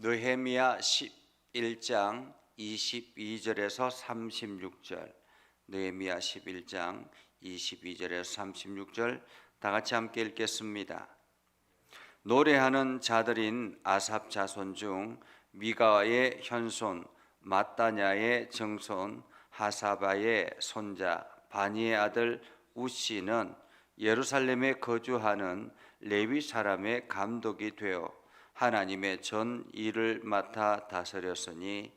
느헤미야 11장 22절에서 36절 느헤미야 11장 22절에서 36절 다 같이 함께 읽겠습니다. 노래하는 자들인 아삽 자손 중 미가의 현손 마따냐의 정손 하사바의 손자 바니의 아들 우시는 예루살렘에 거주하는 레위 사람의 감독이 되어 하나님의 전 일을 맡아 다스렸으니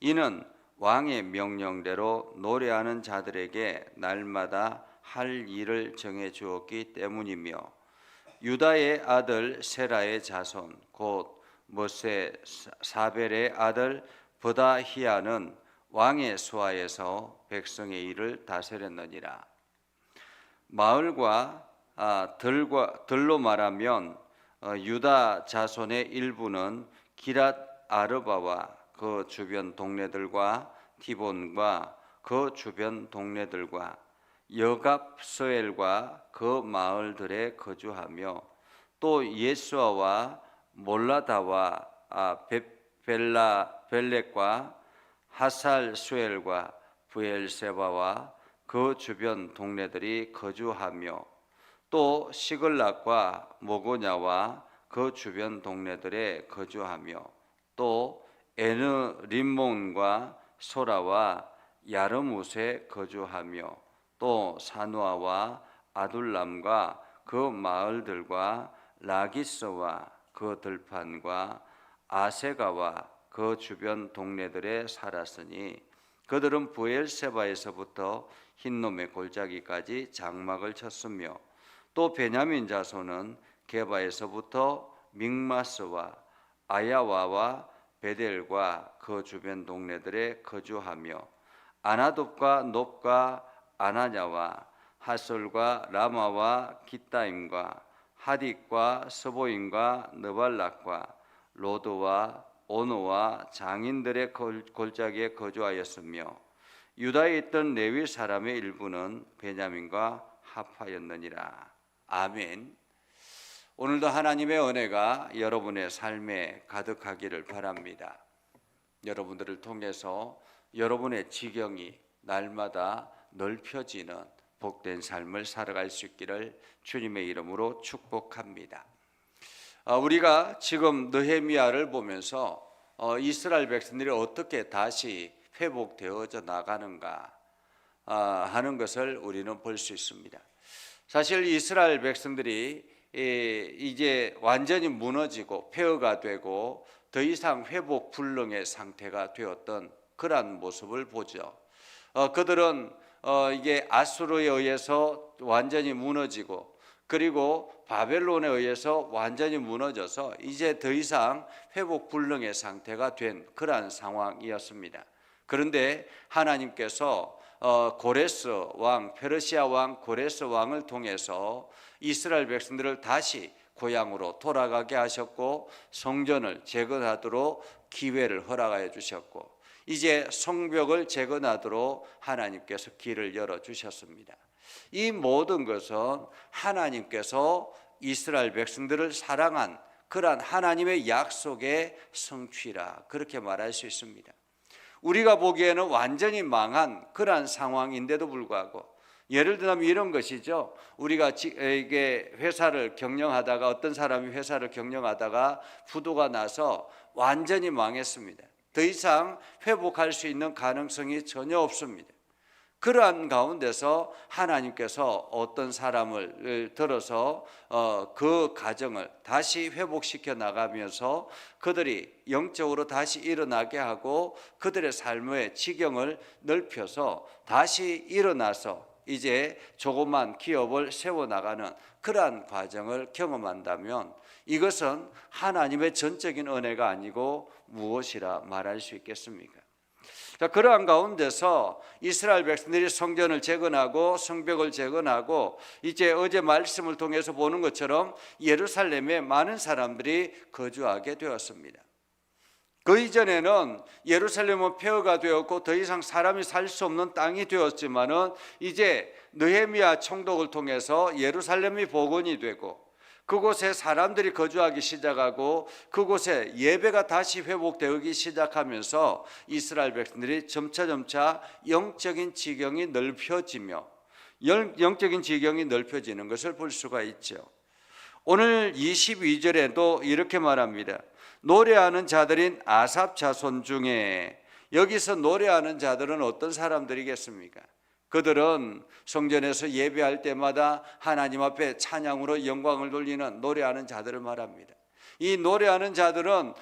이는 왕의 명령대로 노래하는 자들에게 날마다 할 일을 정해 주었기 때문이며 유다의 아들 세라의 자손 곧 모세 사벨의 아들 버다히아는 왕의 수하에서 백성의 일을 다스렸느니라. 마을과 아, 들과 들로 말하면 어, 유다 자손의 일부는 기랏 아르바와 그 주변 동네들과 티본과 그 주변 동네들과 여갑스엘과 그 마을들에 거주하며 또 예수아와 몰라다와 아, 벨라 벨렉과 하살 수엘과 부엘세바와 그 주변 동네들이 거주하며 또 시글락과 모고냐와 그 주변 동네들에 거주하며 또 에느 림몬과 소라와 야르무세 거주하며 또 사누아와 아둘람과 그 마을들과 라기스와 그 들판과 아세가와 그 주변 동네들에 살았으니 그들은 부엘세바에서부터 흰놈의 골짜기까지 장막을 쳤으며 또 베냐민 자손은 게바에서부터 믹마스와 아야와와 베델과 그 주변 동네들에 거주하며 아나돗과 높과 아나냐와 하솔과 라마와 기타임과 하딕과 서보임과 느발락과 로드와 오노와 장인들의 골- 골짜기에 거주하였으며 유다에 있던 레위 사람의 일부는 베냐민과 합하였느니라. 아멘. 오늘도 하나님의 은혜가 여러분의 삶에 가득하기를 바랍니다. 여러분들을 통해서 여러분의 지경이 날마다 넓혀지는 복된 삶을 살아갈 수 있기를 주님의 이름으로 축복합니다. 어, 우리가 지금 느헤미야를 보면서 어, 이스라엘 백성들이 어떻게 다시 회복되어져 나가는가 아, 하는 것을 우리는 볼 수 있습니다. 사실 이스라엘 백성들이 예, 이제 완전히 무너지고 폐허가 되고 더 이상 회복 불능의 상태가 되었던 그러한 모습을 보죠. 어, 그들은 어, 이게 아수르에 의해서 완전히 무너지고 그리고 바벨론에 의해서 완전히 무너져서 이제 더 이상 회복 불능의 상태가 된 그러한 상황이었습니다. 그런데 하나님께서 어, 고레스 왕 페르시아 왕 고레스 왕을 통해서 이스라엘 백성들을 다시 고향으로 돌아가게 하셨고 성전을 재건하도록 기회를 허락하여 주셨고 이제 성벽을 재건하도록 하나님께서 길을 열어 주셨습니다. 이 모든 것은 하나님께서 이스라엘 백성들을 사랑한 그러한 하나님의 약속의 성취라 그렇게 말할 수 있습니다. 우리가 보기에는 완전히 망한 그러한 상황인데도 불구하고 예를 들면 이런 것이죠. 우리가 지- 이게 회사를 경영하다가 어떤 사람이 회사를 경영하다가 부도가 나서 완전히 망했습니다. 더 이상 회복할 수 있는 가능성이 전혀 없습니다. 그러한 가운데서 하나님께서 어떤 사람을 들어서 어, 그 가정을 다시 회복시켜 나가면서 그들이 영적으로 다시 일어나게 하고 그들의 삶의 지경을 넓혀서 다시 일어나서 이제 조그만 기업을 세워 나가는 그러한 과정을 경험한다면 이것은 하나님의 전적인 은혜가 아니고 무엇이라 말할 수 있겠습니까? 자, 그러한 가운데서 이스라엘 백성들이 성전을 재건하고 성벽을 재건하고 이제 어제 말씀을 통해서 보는 것처럼 예루살렘에 많은 사람들이 거주하게 되었습니다. 그 이전에는 예루살렘은 폐허가 되었고 더 이상 사람이 살 수 없는 땅이 되었지만은 이제 느헤미야 총독을 통해서 예루살렘이 복원이 되고 그곳에 사람들이 거주하기 시작하고 그곳에 예배가 다시 회복되기 시작하면서 이스라엘 백성들이 점차 점차 영적인 지경이 넓혀지며 영- 영적인 지경이 넓혀지는 것을 볼 수가 있죠. 오늘 22절에도 이렇게 말합니다. 노래하는 자들인 아삽 자손 중에 여기서 노래하는 자들은 어떤 사람들이겠습니까? 그들은 성전에서 예배할 때마다 하나님 앞에 찬양으로 영광을 돌리는 노래하는 자들을 말합니다. 이 노래하는 자들은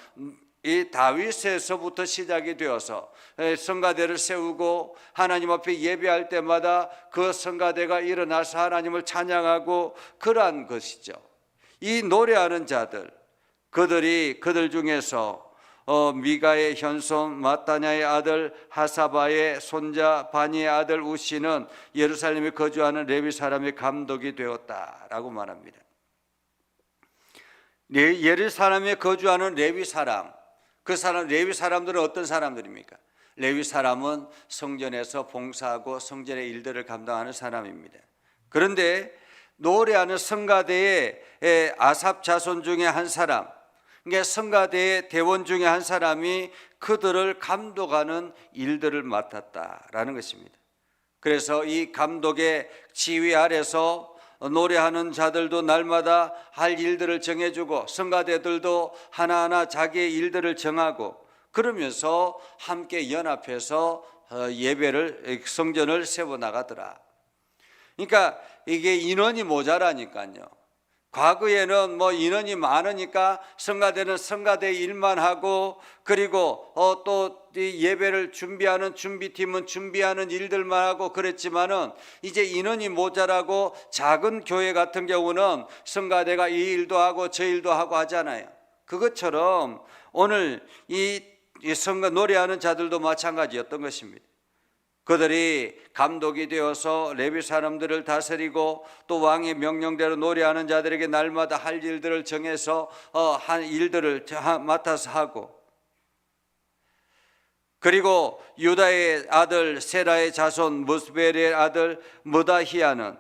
이 다윗에서부터 시작이 되어서 성가대를 세우고 하나님 앞에 예배할 때마다 그 성가대가 일어나서 하나님을 찬양하고 그러한 것이죠. 이 노래하는 자들 그들이 그들 중에서 어, 미가의 현손 마타냐의 아들 하사바의 손자 바니의 아들 우시는 예루살렘에 거주하는 레위 사람의 감독이 되었다라고 말합니다. 네, 예루살렘에 거주하는 레위 사람 그 사람 레위 사람들은 어떤 사람들입니까? 레위 사람은 성전에서 봉사하고 성전의 일들을 감당하는 사람입니다. 그런데 노래하는 성가대의 에, 아삽 자손 중에 한 사람, 그러니까 성가대의 대원 중에 한 사람이 그들을 감독하는 일들을 맡았다라는 것입니다. 그래서 이 감독의 지휘 아래서 노래하는 자들도 날마다 할 일들을 정해주고 성가대들도 하나하나 자기의 일들을 정하고 그러면서 함께 연합해서 어, 예배를 성전을 세워 나가더라. 그러니까 이게 인원이 모자라니까요. 과거에는 뭐 인원이 많으니까 성가대는 성가대 일만 하고 그리고 어 또 예배를 준비하는 준비팀은 준비하는 일들만 하고 그랬지만은 이제 인원이 모자라고 작은 교회 같은 경우는 성가대가 이 일도 하고 저 일도 하고 하잖아요. 그것처럼 오늘 이 성가 노래하는 자들도 마찬가지였던 것입니다. 그들이 감독이 되어서 레위 사람들을 다스리고 또 왕의 명령대로 노래하는 자들에게 날마다 할 일들을 정해서 어, 한 일들을 맡아서 하고 그리고 유다의 아들 세라의 자손 무스벨의 아들 무다히야는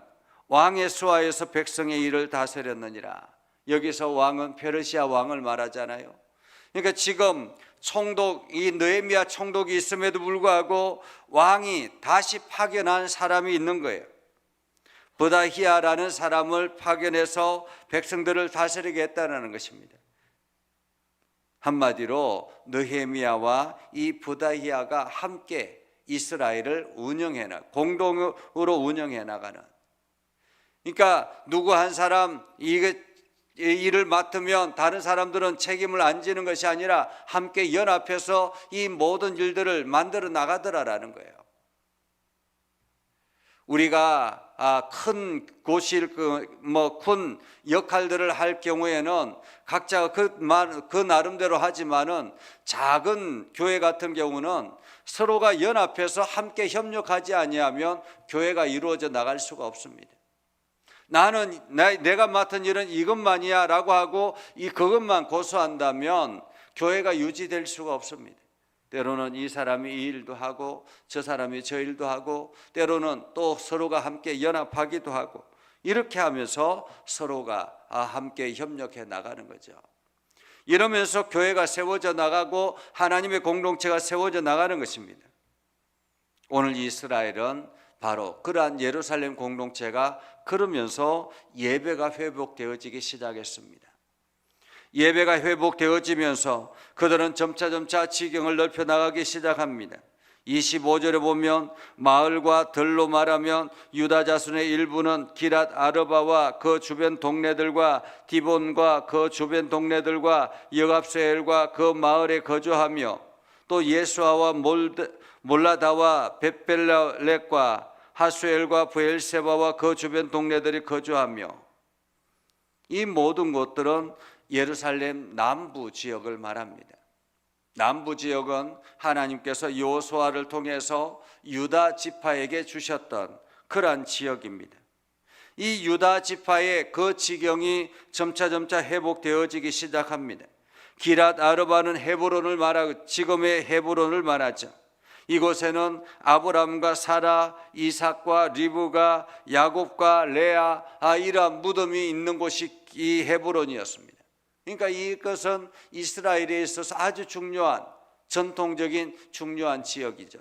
왕의 수하에서 백성의 일을 다스렸느니라. 여기서 왕은 페르시아 왕을 말하잖아요. 그러니까 지금 총독 이 느헤미야 총독이 있음에도 불구하고 왕이 다시 파견한 사람이 있는 거예요. 부다히아라는 사람을 파견해서 백성들을 다스리게 했다는 것입니다. 한마디로 느헤미야와 이 부다히아가 함께 이스라엘을 운영해 나 공동으로 운영해 나가는. 그러니까 누구 한 사람 이게 이 일을 맡으면 다른 사람들은 책임을 안 지는 것이 아니라 함께 연합해서 이 모든 일들을 만들어 나가더라라는 거예요. 우리가 아, 큰 고실 그뭐큰 역할들을 할 경우에는 각자가 그, 그 나름대로 하지만은 작은 교회 같은 경우는 서로가 연합해서 함께 협력하지 아니하면 교회가 이루어져 나갈 수가 없습니다. 나는 내가 맡은 일은 이것만이야 라고 하고 이 그것만 고수한다면 교회가 유지될 수가 없습니다. 때로는 이 사람이 이 일도 하고 저 사람이 저 일도 하고 때로는 또 서로가 함께 연합하기도 하고 이렇게 하면서 서로가 아, 함께 협력해 나가는 거죠. 이러면서 교회가 세워져 나가고 하나님의 공동체가 세워져 나가는 것입니다. 오늘 이스라엘은 바로 그러한 예루살렘 공동체가 그러면서 예배가 회복되어지기 시작했습니다. 예배가 회복되어지면서 그들은 점차 점차 지경을 넓혀 나가기 시작합니다. 25절에 보면 마을과 들로 말하면 유다 자손의 일부는 기랏 아르바와 그 주변 동네들과 디본과 그 주변 동네들과 여갑세엘과 그 마을에 거주하며 또 예수아와 몰 라다와 베벨렛과 하수엘과 부엘세바와 그 주변 동네들이 거주하며 이 모든 곳들은 예루살렘 남부 지역을 말합니다. 남부 지역은 하나님께서 요소아를 통해서 유다 지파에게 주셨던 그러한 지역입니다. 이 유다 지파의 그 지경이 점차 점차 회복되어지기 시작합니다. 기랏 아르바는 헤브론을 말하고 지금의 헤브론을 말하죠. 이곳에는 아브람과 사라, 이삭과 리브가 야곱과 레아 아, 이러한 무덤이 있는 곳이 이 헤브론이었습니다. 그러니까 이것은 이스라엘에 있어서 아주 중요한 전통적인 중요한 지역이죠.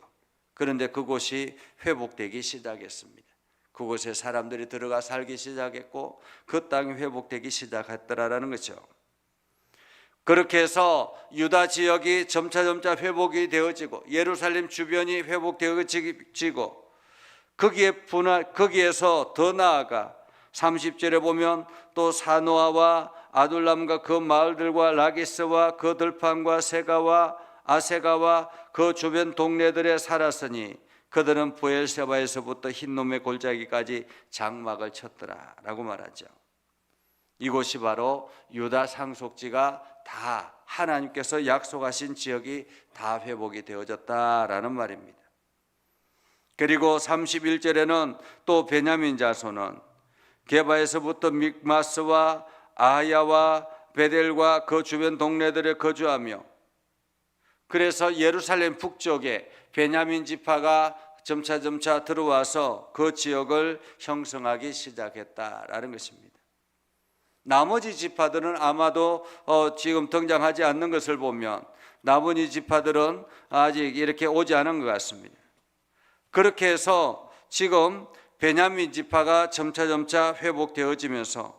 그런데 그곳이 회복되기 시작했습니다. 그곳에 사람들이 들어가 살기 시작했고 그 땅이 회복되기 시작했더라라는 거죠. 그렇게 해서 유다 지역이 점차 점차 회복이 되어지고 예루살렘 주변이 회복되어지고 거기에 분할 거기에서 더 나아가 30절에 보면 또 사노아와 아둘람과 그 마을들과 라기스와 그 들판과 세가와 아세가와 그 주변 동네들에 살았으니 그들은 부엘세바에서부터 흰놈의 골짜기까지 장막을 쳤더라라고 말하죠. 이곳이 바로 유다 상속지가 다 하나님께서 약속하신 지역이 다 회복이 되어졌다라는 말입니다. 그리고 31절에는 또 베냐민 자손은 게바에서부터 믹마스와 아야와 베델과 그 주변 동네들에 거주하며 그래서 예루살렘 북쪽에 베냐민 지파가 점차 점차 들어와서 그 지역을 형성하기 시작했다라는 것입니다. 나머지 지파들은 아마도 어, 지금 등장하지 않는 것을 보면 나머지 지파들은 아직 이렇게 오지 않은 것 같습니다. 그렇게 해서 지금 베냐민 지파가 점차 점차 회복되어지면서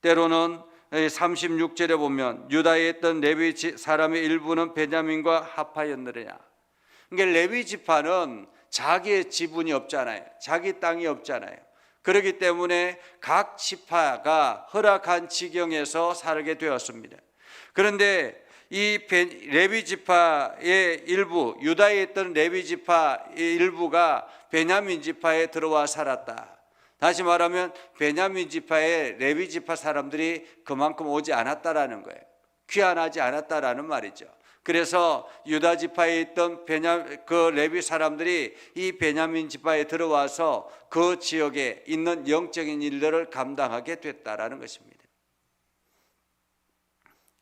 때로는 36절에 보면 유다에 있던 레위 지- 사람의 일부는 베냐민과 합하였느냐. 그러니까 레위 지파는 자기의 지분이 없잖아요. 자기 땅이 없잖아요. 그렇기 때문에 각 지파가 허락한 지경에서 살게 되었습니다. 그런데 이 베- 레위 지파의 일부, 유다에 있던 레위 지파의 일부가 베냐민 지파에 들어와 살았다. 다시 말하면 베냐민 지파의 레위 지파 사람들이 그만큼 오지 않았다라는 거예요. 귀환하지 않았다라는 말이죠. 그래서 유다 지파에 있던 베냐 그 레위 사람들이 이 베냐민 지파에 들어와서 그 지역에 있는 영적인 일들을 감당하게 됐다라는 것입니다.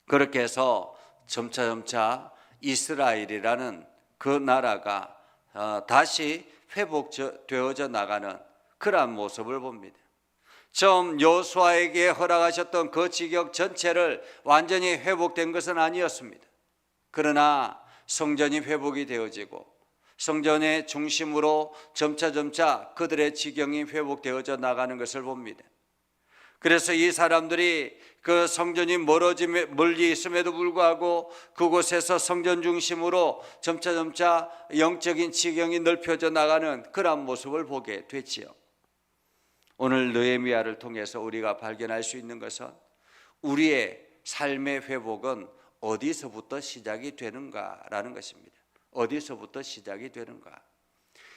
그렇게 해서 점차 점차 이스라엘이라는 그 나라가 어, 다시 회복되어져 나가는 그러한 모습을 봅니다. 처음 여수아에게 허락하셨던 그 지역 전체를 완전히 회복된 것은 아니었습니다. 그러나 성전이 회복이 되어지고 성전의 중심으로 점차 점차 그들의 지경이 회복되어져 나가는 것을 봅니다. 그래서 이 사람들이 그 성전이 멀어짐에 멀리 있음에도 불구하고 그곳에서 성전 중심으로 점차 점차 영적인 지경이 넓혀져 나가는 그러한 모습을 보게 됐지요. 오늘 느헤미야를 통해서 우리가 발견할 수 있는 것은 우리의 삶의 회복은 어디서부터 시작이 되는가라는 것입니다. 어디서부터 시작이 되는가?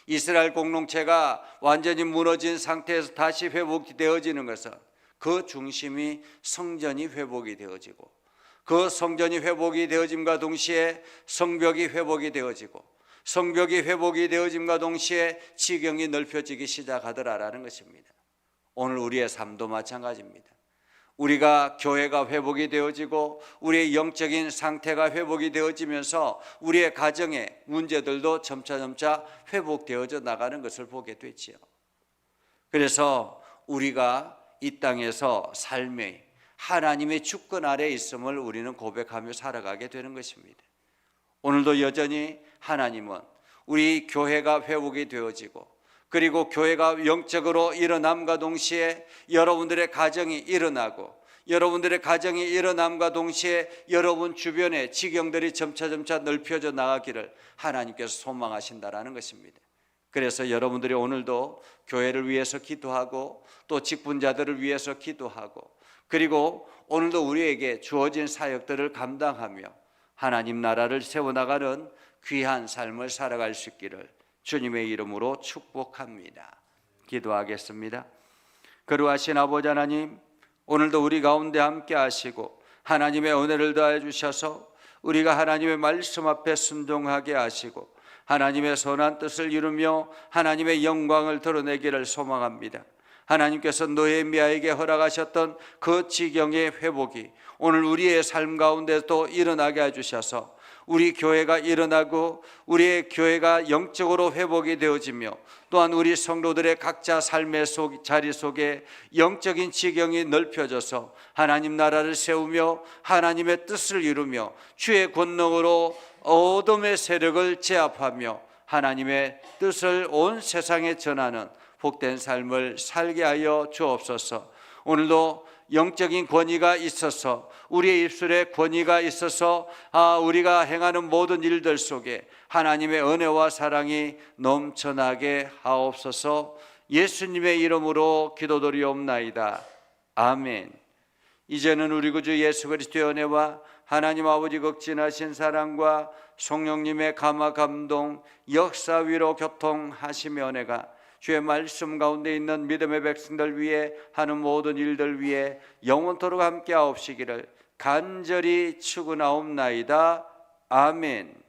이스라엘 공동체가 완전히 무너진 상태에서 다시 회복이 되어지는 것은 그 중심이 성전이 회복이 되어지고 그 성전이 회복이 되어짐과 동시에 성벽이 회복이 되어지고 성벽이 회복이 되어짐과 동시에 지경이 넓혀지기 시작하더라라는 것입니다. 오늘 우리의 삶도 마찬가지입니다. 우리가 교회가 회복이 되어지고 우리의 영적인 상태가 회복이 되어지면서 우리의 가정의 문제들도 점차 점차 회복되어져 나가는 것을 보게 되지요. 그래서 우리가 이 땅에서 삶의 하나님의 주권 아래 있음을 우리는 고백하며 살아가게 되는 것입니다. 오늘도 여전히 하나님은 우리 교회가 회복이 되어지고 그리고 교회가 영적으로 일어남과 동시에 여러분들의 가정이 일어나고 여러분들의 가정이 일어남과 동시에 여러분 주변의 지경들이 점차 점차 넓혀져 나가기를 하나님께서 소망하신다라는 것입니다. 그래서 여러분들이 오늘도 교회를 위해서 기도하고 또 직분자들을 위해서 기도하고 그리고 오늘도 우리에게 주어진 사역들을 감당하며 하나님 나라를 세워나가는 귀한 삶을 살아갈 수 있기를 주님의 이름으로 축복합니다. 기도하겠습니다. 그러하신 아버지 하나님, 오늘도 우리 가운데 함께 하시고 하나님의 은혜를 더해 주셔서 우리가 하나님의 말씀 앞에 순종하게 하시고 하나님의 선한 뜻을 이루며 하나님의 영광을 드러내기를 소망합니다. 하나님께서 노예미아에게 허락하셨던 그 지경의 회복이 오늘 우리의 삶 가운데도 일어나게 해주셔서 우리 교회가 일어나고 우리의 교회가 영적으로 회복이 되어지며 또한 우리 성도들의 각자 삶의 속, 자리 속에 영적인 지경이 넓혀져서 하나님 나라를 세우며 하나님의 뜻을 이루며 주의 권능으로 어둠의 세력을 제압하며 하나님의 뜻을 온 세상에 전하는 복된 삶을 살게 하여 주옵소서. 오늘도 영적인 권위가 있어서 우리의 입술에 권위가 있어서 아 우리가 행하는 모든 일들 속에 하나님의 은혜와 사랑이 넘쳐나게 하옵소서. 예수님의 이름으로 기도드리옵나이다. 아멘. 이제는 우리 구주 예수 그리스도의 은혜와 하나님 아버지 극진하신 사랑과 성령님의 감화 감동 역사 위로 교통하시며 은혜가 주의 말씀 가운데 있는 믿음의 백성들 위해 하는 모든 일들 위해 영원토록 함께 하옵시기를 간절히 축원하옵나이다. 아멘.